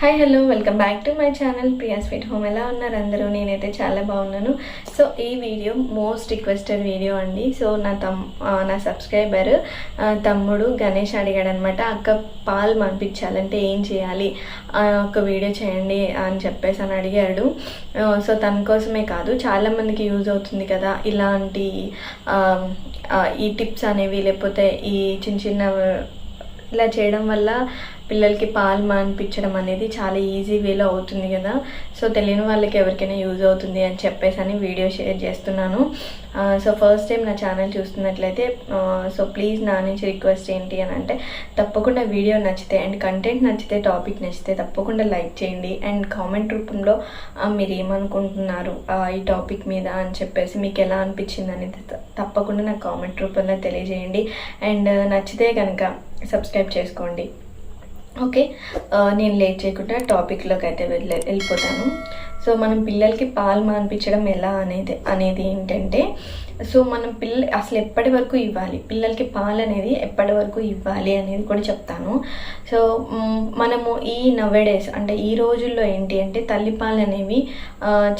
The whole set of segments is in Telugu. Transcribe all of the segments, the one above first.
Hi hello welcome back to my channel Priya sweet home ఎలా ఉన్నారు అందరూ? నేనైతే చాలా బాగున్నాను. సో ఈ వీడియో మోస్ట్ రిక్వెస్టెడ్ వీడియో అండి. సో నా తమ్ నా సబ్స్క్రైబర్ తమ్ముడు గణేష్ అడిగాడు అనమాట అక్క పాలు పంపించాలంటే ఏం చేయాలి? ఒక వీడియో చేయండి అని చెప్పేసి అని అడిగాడు. సో తన కోసమే కాదు చాలామందికి యూజ్ అవుతుంది కదా ఇలాంటి ఈ టిప్స్ అనేవి లేకపోతే ఈ చిన్న చిన్న ఇలా చేయడం వల్ల పిల్లలకి పాలు మానిపించడం అనేది చాలా ఈజీ వేలో అవుతుంది కదా. సో తెలియని వాళ్ళకి ఎవరికైనా యూజ్ అవుతుంది అని చెప్పేసి అని వీడియో షేర్ చేస్తున్నాను. సో ఫస్ట్ టైం నా ఛానల్ చూస్తున్నట్లయితే సో ప్లీజ్ నా నుంచి రిక్వెస్ట్ ఏంటి అని అంటే తప్పకుండా వీడియో నచ్చితే అండ్ కంటెంట్ నచ్చితే టాపిక్ నచ్చితే తప్పకుండా లైక్ చేయండి. అండ్ కామెంట్ రూపంలో మీరు ఏమనుకుంటున్నారు ఈ టాపిక్ మీద అని చెప్పేసి మీకు ఎలా అనిపించింది అనేది తప్పకుండా నాకు కామెంట్ రూపంలో తెలియజేయండి. అండ్ నచ్చితే కనుక సబ్స్క్రైబ్ చేసుకోండి. ఓకే. నేను లేట్ చేయకుండా టాపిక్లోకి అయితే వెళ్ళి వెళ్ళిపోతాను. సో మనం పిల్లలకి పాలు మాన్పించడం ఎలా అనేది అనేది ఏంటంటే సో మనం పిల్ల అసలు ఎప్పటి వరకు ఇవ్వాలి? పిల్లలకి పాలు అనేది ఎప్పటి వరకు ఇవ్వాలి అనేది కూడా చెప్తాను. సో మనము ఈ నవ్వేడేస్ అంటే ఈ రోజుల్లో ఏంటి అంటే తల్లిపాలు అనేవి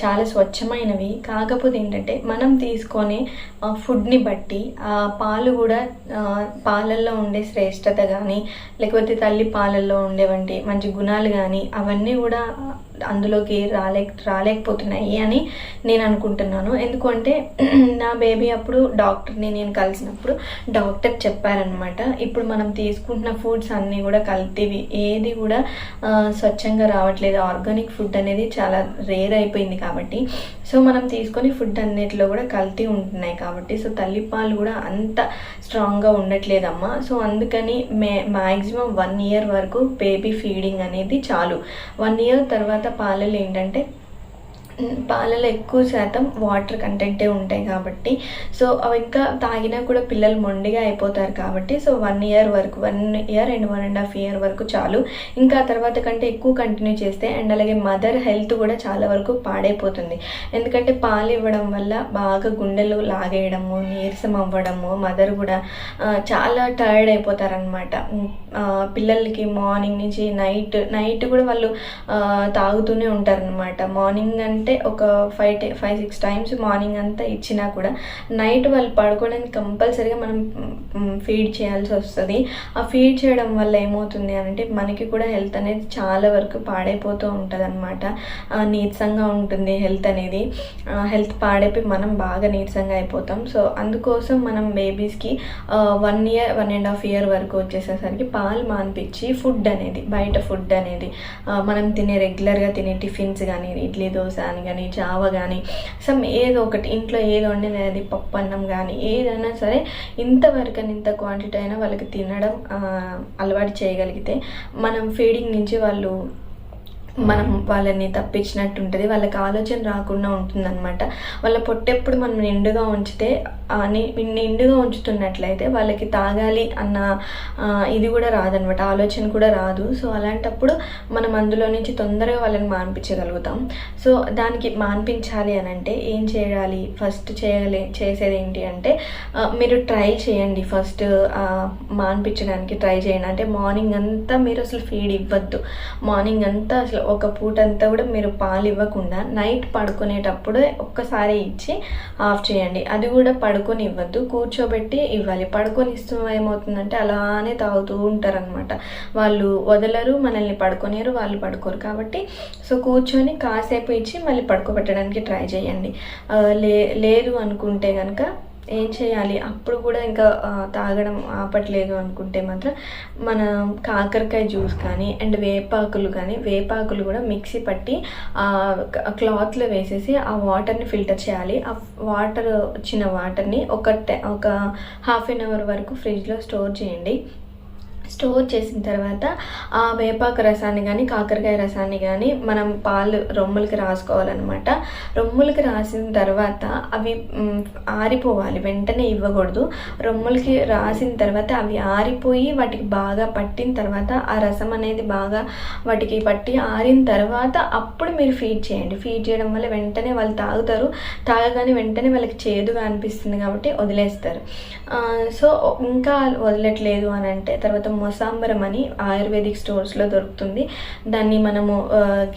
చాలా స్వచ్ఛమైనవి. కాకపోతే ఏంటంటే మనం తీసుకునే ఫుడ్ని బట్టి ఆ పాలు కూడా పాలల్లో ఉండే శ్రేష్టత కానీ లేకపోతే తల్లి పాలల్లో ఉండేవంటి మంచి గుణాలు కానీ అవన్నీ కూడా అందులోకి రాలే రాలేకపోతున్నాయి అని నేను అనుకుంటున్నాను. ఎందుకంటే నా బేబీ అప్పుడు డాక్టర్ని నేను కలిసినప్పుడు డాక్టర్ చెప్పారనమాట ఇప్పుడు మనం తీసుకుంటున్న ఫుడ్స్ అన్నీ కూడా కల్తీవి. ఏది కూడా స్వచ్ఛంగా రావట్లేదు. ఆర్గానిక్ ఫుడ్ అనేది చాలా రేర్ అయిపోయింది కాబట్టి. సో మనం తీసుకొని ఫుడ్ అన్నిటిలో కూడా కల్తీ ఉంటున్నాయి కాబట్టి సో తల్లిపాలు కూడా అంత స్ట్రాంగ్గా ఉండట్లేదమ్మా. సో అందుకని మే మ్యాక్సిమం వన్ ఇయర్ వరకు బేబీ ఫీడింగ్ అనేది చాలు. వన్ ఇయర్ తర్వాత పాలలు ఏంటంటే పాలలో ఎక్కువ శాతం వాటర్ కంటెంటే ఉంటాయి కాబట్టి. సో అవి ఇంకా తాగినా కూడా పిల్లలు మొండిగా అయిపోతారు కాబట్టి. సో వన్ ఇయర్ వరకు one year and one and half year వరకు చాలు. ఇంకా తర్వాత కంటే ఎక్కువ కంటిన్యూ చేస్తే అండ్ అలాగే మదర్ హెల్త్ కూడా చాలా వరకు పాడైపోతుంది. ఎందుకంటే పాలు ఇవ్వడం వల్ల బాగా గుండెలు లాగేయడము నీరసం అవ్వడము మదర్ కూడా చాలా టైర్డ్ అయిపోతారనమాట పిల్లలకి మార్నింగ్ నుంచి నైట్ నైట్ కూడా వాళ్ళు తాగుతూనే ఉంటారనమాట మార్నింగ్ అంటే ఒక ఫైవ్ టే ఫైవ్ సిక్స్ టైమ్స్ మార్నింగ్ అంతా ఇచ్చినా కూడా నైట్ వాళ్ళు పడుకోవడానికి కంపల్సరీగా మనం ఫీడ్ చేయాల్సి వస్తుంది. ఆ ఫీడ్ చేయడం వల్ల ఏమవుతుంది అంటే మనకి కూడా హెల్త్ అనేది చాలా వరకు పాడైపోతూ ఉంటుంది అనమాట నీరసంగా ఉంటుంది హెల్త్ అనేది. హెల్త్ పాడైపోయి మనం బాగా నీరసంగా అయిపోతాం. సో అందుకోసం మనం బేబీస్కి one year one and half year వరకు వచ్చేసేసరికి పాలు మాన్పించి ఫుడ్ అనేది బయట ఫుడ్ అనేది మనం తినే రెగ్యులర్గా తినే టిఫిన్స్ కానీ ఇడ్లీ దోశ అని కానీ జావ కానీ సమ్ ఏదో ఒకటి ఇంట్లో ఏదో వండినది అది పప్పు అన్నం కానీ ఏదైనా సరే ఇంతవరకు ఇంత క్వాంటిటీ అయినా వాళ్ళకి తినడం అలవాటు చేయగలిగితే మనం ఫీడింగ్ నుంచి వాళ్ళు మనం వాళ్ళని తప్పించినట్టు ఉంటుంది వాళ్ళకి ఆలోచన రాకుండా ఉంటుందన్నమాట. వాళ్ళ పొట్టెప్పుడు మనం నిండుగా ఉంచితే నిండుగా ఉంచుతున్నట్లయితే వాళ్ళకి తాగాలి అన్న ఇది కూడా రాదనమాట ఆలోచన కూడా రాదు. సో అలాంటప్పుడు మనం అందులో నుంచి తొందరగా వాళ్ళని మాన్పించగలుగుతాం. సో దానికి మాన్పించాలి అని అంటే ఏం చేయాలి? ఫస్ట్ చేయాలి చేసేది ఏంటి అంటే మీరు ట్రై చేయండి ఫస్ట్ మాన్పించడానికి ట్రై చేయండి. అంటే మార్నింగ్ అంతా మీరు అసలు ఫీడ్ ఇవ్వద్దు. మార్నింగ్ అంతా అసలు ఒక పూట అంతా కూడా మీరు పాలు ఇవ్వకుండా నైట్ పడుకునేటప్పుడు ఒక్కసారి ఇచ్చి ఆఫ్ చేయండి. అది కూడా పడుకొని ఇవ్వద్దు. కూర్చోబెట్టి ఇవ్వాలి. పడుకొని ఇస్తున్న ఏమవుతుందంటే అలానే తాగుతూ ఉంటారనమాట వాళ్ళు వదలరు మనల్ని పడుకోలేరు వాళ్ళు పడుకోరు కాబట్టి. సో కూర్చొని కాసేపు ఇచ్చి మళ్ళీ పడుకోబెట్టడానికి ట్రై చేయండి. లే లేదు అనుకుంటే కనుక ఏం చేయాలి? అప్పుడు కూడా ఇంకా తాగడం ఆపట్లేదు అనుకుంటే మాత్రం మన కాకరకాయ జ్యూస్ కానీ అండ్ వేపాకులు కానీ వేపాకులు కూడా మిక్సీ పట్టి ఆ క్లాత్లో వేసేసి ఆ వాటర్ని ఫిల్టర్ చేయాలి. ఆ వాటర్ వచ్చిన వాటర్ని ఒక టె- ఒక హాఫ్ అన్ అవర్ వరకు ఫ్రిడ్జ్లో స్టోర్ చేయండి. స్టోర్ చేసిన తర్వాత ఆ వేపాకు రసాన్ని కానీ కాకరకాయ రసాన్ని కానీ మనం పాలు రొమ్ములకి రాసుకోవాలన్నమాట. రొమ్ములకి రాసిన తర్వాత అవి ఆరిపోవాలి. వెంటనే ఇవ్వకూడదు. రొమ్ములకి రాసిన తర్వాత అవి ఆరిపోయి వాటికి బాగా పట్టిన తర్వాత ఆ రసం అనేది బాగా వాటికి పట్టి ఆరిన తర్వాత అప్పుడు మీరు ఫీడ్ చేయండి. ఫీడ్ చేయడం వల్ల వెంటనే వాళ్ళు తాగుతారు. తాగగానే వెంటనే వాళ్ళకి చేదుగా అనిపిస్తుంది కాబట్టి వదిలేస్తారు. సో ఇంకా వదలట్లేదు అని అంటే తర్వాత మొసాంబరం అని ఆయుర్వేదిక్ స్టోర్స్లో దొరుకుతుంది. దాన్ని మనము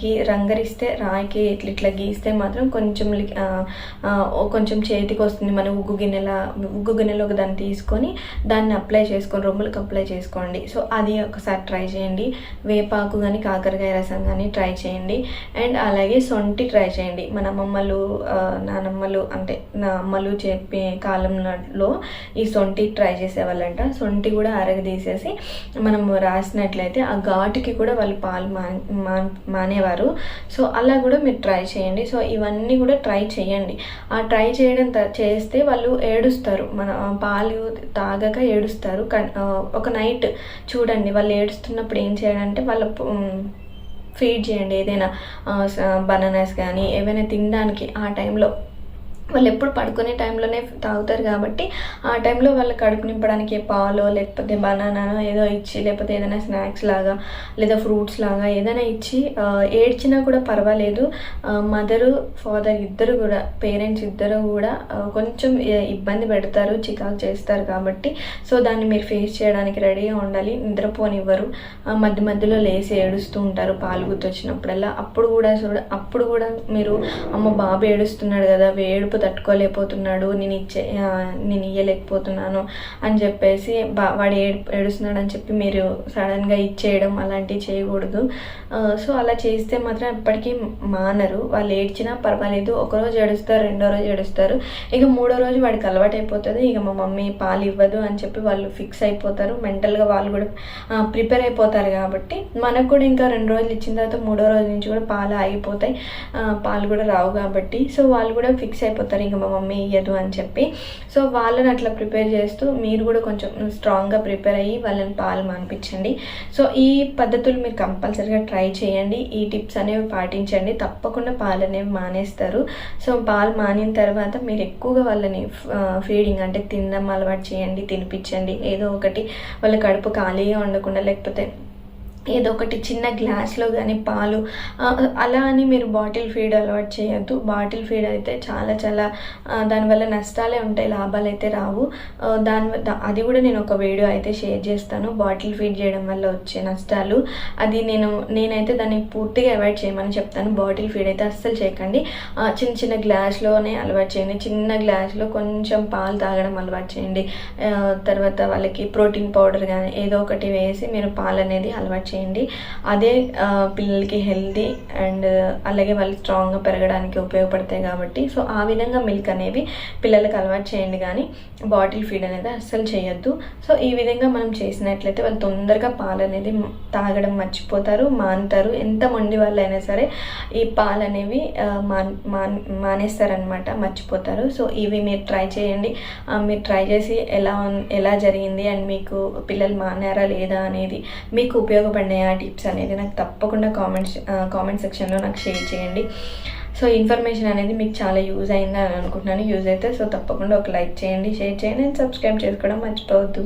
గీ రంగరిస్తే రాయికి ఇట్లా ఇట్లా గీస్తే మాత్రం కొంచెం కొంచెం చేతికి వస్తుంది మన ఉగ్గు గిన్నెల ఉగ్గు గిన్నెలో ఒక దాన్ని తీసుకొని దాన్ని అప్లై చేసుకొని రొమ్ములకు అప్లై చేసుకోండి. సో అది ఒకసారి ట్రై చేయండి. వేపాకు కానీ కాకరకాయ రసం కానీ ట్రై చేయండి. అండ్ అలాగే సొంటి ట్రై చేయండి. మన అమ్మమ్మలు నానమ్మలు అంటే నా అమ్మలు చెప్పే కాలంలో ఈ సొంటి ట్రై చేసేవాళ్ళంట. సొంటి కూడా అరగదీసేసి మనం రాసినట్లయితే ఆ ఘాటుకి కూడా వాళ్ళు పాలు మా మానేవారు. సో అలా కూడా మీరు ట్రై చేయండి. సో ఇవన్నీ కూడా ట్రై చేయండి. ఆ ట్రై చేయడం చేస్తే వాళ్ళు ఏడుస్తారు. మన పాలు తాగక ఏడుస్తారు. కన్- ఒక నైట్ చూడండి. వాళ్ళు ఏడుస్తున్నప్పుడు ఏం చేయాలంటే వాళ్ళ ఫీడ్ చేయండి. ఏదైనా బనానాస్ కానీ ఏవైనా తినడానికి ఆ టైంలో వాళ్ళు ఎప్పుడు పడుకునే టైంలోనే తాగుతారు కాబట్టి ఆ టైంలో వాళ్ళ కడుపు నింపడానికి పాలో లేకపోతే బనానానో ఏదో ఇచ్చి లేకపోతే ఏదైనా స్నాక్స్ లాగా లేదా ఫ్రూట్స్ లాగా ఏదైనా ఇచ్చి ఏడ్చినా కూడా పర్వాలేదు. మదరు ఫాదర్ ఇద్దరు కూడా పేరెంట్స్ ఇద్దరు కూడా కొంచెం ఇబ్బంది పెడతారు చికాకు చేస్తారు కాబట్టి. సో దాన్ని మీరు ఫేస్ చేయడానికి రెడీగా ఉండాలి. నిద్రపోనివ్వరు. ఆ, మధ్య మధ్యలో లేసి ఏడుస్తూ ఉంటారు పాలు గుర్తొచ్చినప్పుడల్లా. అప్పుడు కూడా చూడ అప్పుడు కూడా మీరు అమ్మ బాబు ఏడుస్తున్నాడు కదా ఏడుపు తట్టుకోలేకపోతున్నాడు నేను ఇచ్చే నేను ఇయ్యలేకపోతున్నాను అని చెప్పేసి బా వాడు ఏడు ఏడుస్తున్నాడు అని చెప్పి మీరు సడన్గా ఇచ్చేయడం అలాంటివి చేయకూడదు. సో అలా చేస్తే మాత్రం ఎప్పటికీ మానరు. వాళ్ళు ఏడ్చినా పర్వాలేదు ఒకరోజు ఏడుస్తారు రెండో రోజు ఏడుస్తారు. ఇక మూడో రోజు వాడికి అలవాటైపోతుంది. ఇక మా మమ్మీ పాలు ఇవ్వదు అని చెప్పి వాళ్ళు ఫిక్స్ అయిపోతారు. మెంటల్గా వాళ్ళు కూడా ప్రిపేర్ అయిపోతారు కాబట్టి మనకు కూడా ఇంకా రెండు రోజులు ఇచ్చిన తర్వాత మూడో రోజు నుంచి కూడా పాలు ఆగిపోతాయి. పాలు కూడా రావు కాబట్టి సో వాళ్ళు కూడా ఫిక్స్ అయిపోతారు. ఇంకా మా మమ్మీ ఇయ్యదు అని చెప్పి. సో వాళ్ళని అట్లా ప్రిపేర్ చేస్తూ మీరు కూడా కొంచెం స్ట్రాంగ్గా ప్రిపేర్ అయ్యి వాళ్ళని పాలు మానిపించండి. సో ఈ పద్ధతులు మీరు కంపల్సరీగా ట్రై చేయండి. ఈ టిప్స్ అనేవి పాటించండి. తప్పకుండా పాలు అనేవి మానేస్తారు. సో పాలు మానిన తర్వాత మీరు ఎక్కువగా వాళ్ళని ఫీడింగ్ అంటే తినడం అలవాటు చేయండి తినిపించండి. ఏదో ఒకటి వాళ్ళ కడుపు ఖాళీగా ఉండకుండా లేకపోతే ఏదో ఒకటి చిన్న గ్లాస్లో కానీ పాలు అలా అని మీరు బాటిల్ ఫీడ్ అలవాటు చేయొద్దు. బాటిల్ ఫీడ్ అయితే చాలా చాలా దానివల్ల నష్టాలే ఉంటాయి లాభాలు అయితే రావు. దాని అది కూడా నేను ఒక వీడియో అయితే షేర్ చేస్తాను. బాటిల్ ఫీడ్ చేయడం వల్ల వచ్చే నష్టాలు. అది నేను నేనైతే దాన్ని పూర్తిగా అవాయిడ్ చేయమని చెప్తాను. బాటిల్ ఫీడ్ అయితే అస్సలు చేయకండి. చిన్న చిన్న గ్లాస్లోనే అలవాటు చేయండి. చిన్న గ్లాస్లో కొంచెం పాలు తాగడం అలవాటు చేయండి. తర్వాత వాళ్ళకి ప్రోటీన్ పౌడర్ కానీ ఏదో ఒకటి వేసి మీరు పాలు అనేది అలవాటు చేయండి. అదే పిల్లలకి హెల్దీ అండ్ అలాగే వాళ్ళు స్ట్రాంగ్గా పెరగడానికి ఉపయోగపడతాయి కాబట్టి. సో ఆ విధంగా మిల్క్ అనేవి పిల్లలకు అలవాటు చేయండి కానీ బాటిల్ ఫీడ్ అనేది అస్సలు చేయొద్దు. సో ఈ విధంగా మనం చేసినట్లయితే వాళ్ళు తొందరగా పాలు అనేది తాగడం మర్చిపోతారు మానుతారు. ఎంత మొండి వాళ్ళైనా సరే ఈ పాలు అనేవి మాన్ మాన్ మానేస్తారనమాట మర్చిపోతారు. సో ఇవి మీరు ట్రై చేయండి. మీరు ట్రై చేసి ఎలా ఎలా జరిగింది? అండ్ మీకు పిల్లలు మానారా లేదా అనేది మీకు పడినాయి. ఆ టిప్స్ అనేది నాకు తప్పకుండా కామెంట్స్ కామెంట్ సెక్షన్లో నాకు షేర్ చేయండి. సో ఇన్ఫర్మేషన్ అనేది మీకు చాలా యూజ్ అయిందని అనుకుంటున్నాను. యూజ్ అయితే సో తప్పకుండా ఒక లైక్ చేయండి షేర్ చేయండి అండ్ సబ్స్క్రైబ్ చేసుకోవడం మర్చిపోవద్దు.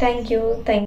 Thank you thank